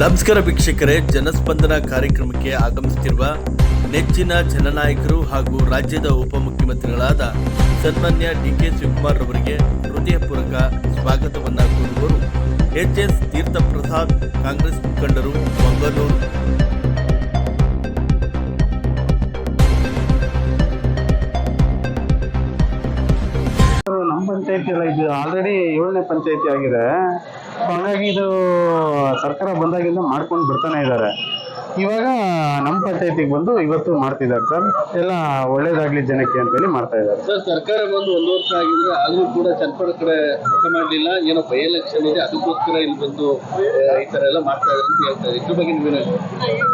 ನಮಸ್ಕಾರ ವೀಕ್ಷಕರೇ. ಜನಸ್ಪಂದನ ಕಾರ್ಯಕ್ರಮಕ್ಕೆ ಆಗಮಿಸುತ್ತಿರುವ ನೆಚ್ಚಿನ ಜನನಾಯಕರು ಹಾಗೂ ರಾಜ್ಯದ ಉಪಮುಖ್ಯಮಂತ್ರಿಗಳಾದ ಸನ್ಮಾನ್ಯ ಡಿ ಕೆ ಶಿವಕುಮಾರ್ ಅವರಿಗೆ ಹೃದಯಪೂರ್ವಕ ಸ್ವಾಗತವನ್ನ ಕೋರುವವರು. ಎಚ್ ಎಸ್ ತೀರ್ಥಪ್ರಸಾದ್ ಕಾಂಗ್ರೆಸ್ ಮುಖಂಡರು, ಮಂಗಳೂರು ಪಂಚಾಯತಿ ಎಲ್ಲ ಇದು ಆಲ್ರೆಡಿ ಏಳನೇ ಪಂಚಾಯಿತಿ ಆಗಿದೆ. ಹಾಗಾಗಿ ಇದು ಸರ್ಕಾರ ಬಂದಾಗಿಂದ ಮಾಡ್ಕೊಂಡು ಬರ್ತಾನೆ ಇದ್ದಾರೆ. ಇವಾಗ ನಮ್ಮ ಪಂಚಾಯತಿಗೆ ಬಂದು ಇವತ್ತು ಮಾಡ್ತಿದ್ದಾರೆ ಸರ್. ಎಲ್ಲ ಒಳ್ಳೇದಾಗ್ಲಿ ಜನಕ್ಕೆ ಅಂತೇಳಿ ಮಾಡ್ತಾ ಇದ್ದಾರೆ. ಸರ್ ಸರ್ಕಾರ ಬಂದು ಒಂದು ವರ್ಷ ಆಗಿದ್ರೆ ಆದ್ರೂ ಕೂಡ ಚನ್ನಪಟ್ಟಣ ಕಡೆ ಮಾಡಲಿಲ್ಲ ಏನೋ ಬೈ ಎಲೆಕ್ಷನ್ ಇದೆ ಅದಕ್ಕೋಸ್ಕರ ಇಲ್ಲಿ ಬಂದು ಈ ತರ ಎಲ್ಲ ಮಾಡ್ತಾ ಇದ್ದಾರೆ ಅಂತ ಹೇಳ್ತಾರೆ ಇದ್ರ ಬಗ್ಗೆ ನೀವೇನು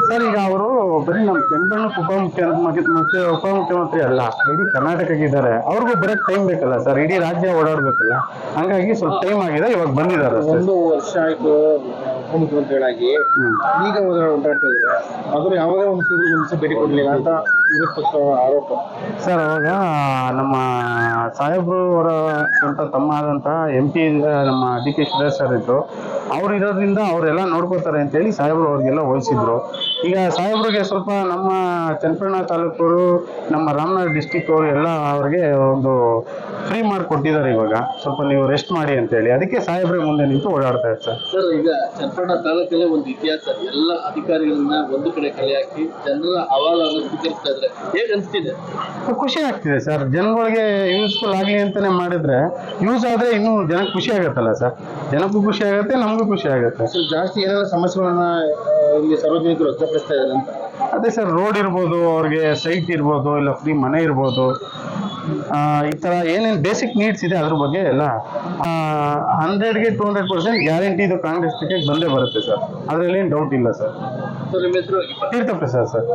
ಸರ್ ಈಗ ಅವರು ಬರೀ ನಮ್ಮ ಕೆಂಪಣ್ಣಕ್ಕೆ ಉಪಮುಖ್ಯ ಮುಖ್ಯ ಉಪಮುಖ್ಯಮಂತ್ರಿ ಅಲ್ಲ ಇಡೀ ಕರ್ನಾಟಕಕ್ಕೆ ಇದ್ದಾರೆ ಅವ್ರಿಗೂ ಬರೋಕ್ಕೆ ಟೈಮ್ ಬೇಕಲ್ಲ ಸರ್ ಇಡೀ ರಾಜ್ಯ ಓಡಾಡ್ಬೇಕಲ್ಲ. ಹಂಗಾಗಿ ಸ್ವಲ್ಪ ಟೈಮ್ ಆಗಿದೆ ಇವಾಗ ಬಂದಿದ್ದಾರೆ ಒಂದು ವರ್ಷ ಆಯ್ತು ಉಪಮುಖ್ಯಮಂತ್ರಿಗಳಾಗಿ ಈಗ ಓಡಾಡ್ತಾ ಇದ್ದಾರೆ ಆದ್ರೆ ಯಾವುದೇ ಒಂದು ಸಲ ಭೇಟಿ ಕೊಡ್ಲಿಲ್ಲ ಅಂತ ವಿರೋಧ ಆರೋಪ. ಸರ್ ಅವಾಗ ನಮ್ಮ ಸಾಹೇಬ್ರು ಅವರ ಸ್ವಂತ ತಮ್ಮ ಆದಂತಹ ಎಂ ಪಿ ನಮ್ಮ ಡಿ ಕೆ ಶ್ರೀಧರ್ ಸರ್ ಇದ್ರು. ಅವ್ರು ಇರೋದ್ರಿಂದ ಅವರೆಲ್ಲ ನೋಡ್ಕೋತಾರೆ ಅಂತೇಳಿ ಸಾಹೇಬ್ರು ಅವ್ರಿಗೆಲ್ಲ ವಹಿಸಿದ್ರು ಈಗ ಸಾಹೇಬ್ರಿಗೆ ಸ್ವಲ್ಪ ನಮ್ಮ ಚನ್ನಪಟ್ಟಣ ತಾಲೂಕವರು ನಮ್ಮ ರಾಮನಗರ ಡಿಸ್ಟಿಕ್ ಅವರು ಎಲ್ಲ ಅವ್ರಿಗೆ ಒಂದು ಫ್ರೀ ಮಾಡಿಕೊಟ್ಟಿದ್ದಾರೆ ಇವಾಗ. ಸ್ವಲ್ಪ ನೀವು ರೆಸ್ಟ್ ಮಾಡಿ ಅಂತೇಳಿ ಅದಕ್ಕೆ ಸಾಹೇಬ್ರೆ ಮುಂದೆ ನಿಂತು ಓಡಾಡ್ತಾ ಇರ್ತಾರೆ ಸರ್ ಸರ್ ಈಗ ಚನ್ನಪಟ್ಟಣ ತಾಲೂಕಲ್ಲೇ ಒಂದು ಇತಿಹಾಸ. ಎಲ್ಲ ಅಧಿಕಾರಿಗಳನ್ನ ಒಂದು ಕಡೆ ಕಲೆ ಹಾಕಿ ಜನರ ಅಹವಾಲನ್ನು ಸ್ವೀಕರಿಸ್ತಾ ಇದ್ರೆ ಹೇಗೆ ಅನಿಸ್ತಿದೆ? ಖುಷಿ ಆಗ್ತಿದೆ ಸರ್. ಜನಗಳಿಗೆ ಯೂಸ್ಫುಲ್ ಆಗಲಿ ಅಂತಾನೆ ಮಾಡಿದ್ರೆ ಯೂಸ್ ಆದ್ರೆ ಇನ್ನೂ ಜನಕ್ಕೆ ಖುಷಿ ಆಗುತ್ತಲ್ಲ ಸರ್? ಜನಕ್ಕೂ ಖುಷಿ ಆಗುತ್ತೆ ನಮಗೂ ಖುಷಿ ಆಗುತ್ತೆ. ಸರ್ ಜಾಸ್ತಿ ಏನಾದ್ರು ಸಮಸ್ಯೆಗಳನ್ನ ಇಲ್ಲಿ ಸಾರ್ವಜನಿಕರು ವ್ಯಕ್ತಪಡಿಸ್ತಾ ಇದ್ದಾರೆ ಅಂತ? ಅದೇ ಸರ್ ರೋಡ್ ಇರ್ಬೋದು ಅವ್ರಿಗೆ ಸೈಟ್ ಇರ್ಬೋದು ಇಲ್ಲ ಫ್ರೀ ಮನೆ ಇರ್ಬೋದು. ಈ ಥರ ಏನೇನು ಬೇಸಿಕ್ ನೀಡ್ಸ್ ಇದೆ ಅದ್ರ ಬಗ್ಗೆ ಎಲ್ಲ ಹಂಡ್ರೆಡ್ಗೆ ಟೂ ಹಂಡ್ರೆಡ್ ಪರ್ಸೆಂಟ್ ಗ್ಯಾರಂಟಿ ಇದು ಕಾಂಗ್ರೆಸ್ ಟಿಕೆಟ್ ಬಂದೇ ಬರುತ್ತೆ ಸರ್ ಅದರಲ್ಲಿ ಏನು ಡೌಟ್ ಇಲ್ಲ ಸರ್ ಹೆಸರು ತೀರ್ಥಪ್ರಸಾದ್ ಸರ್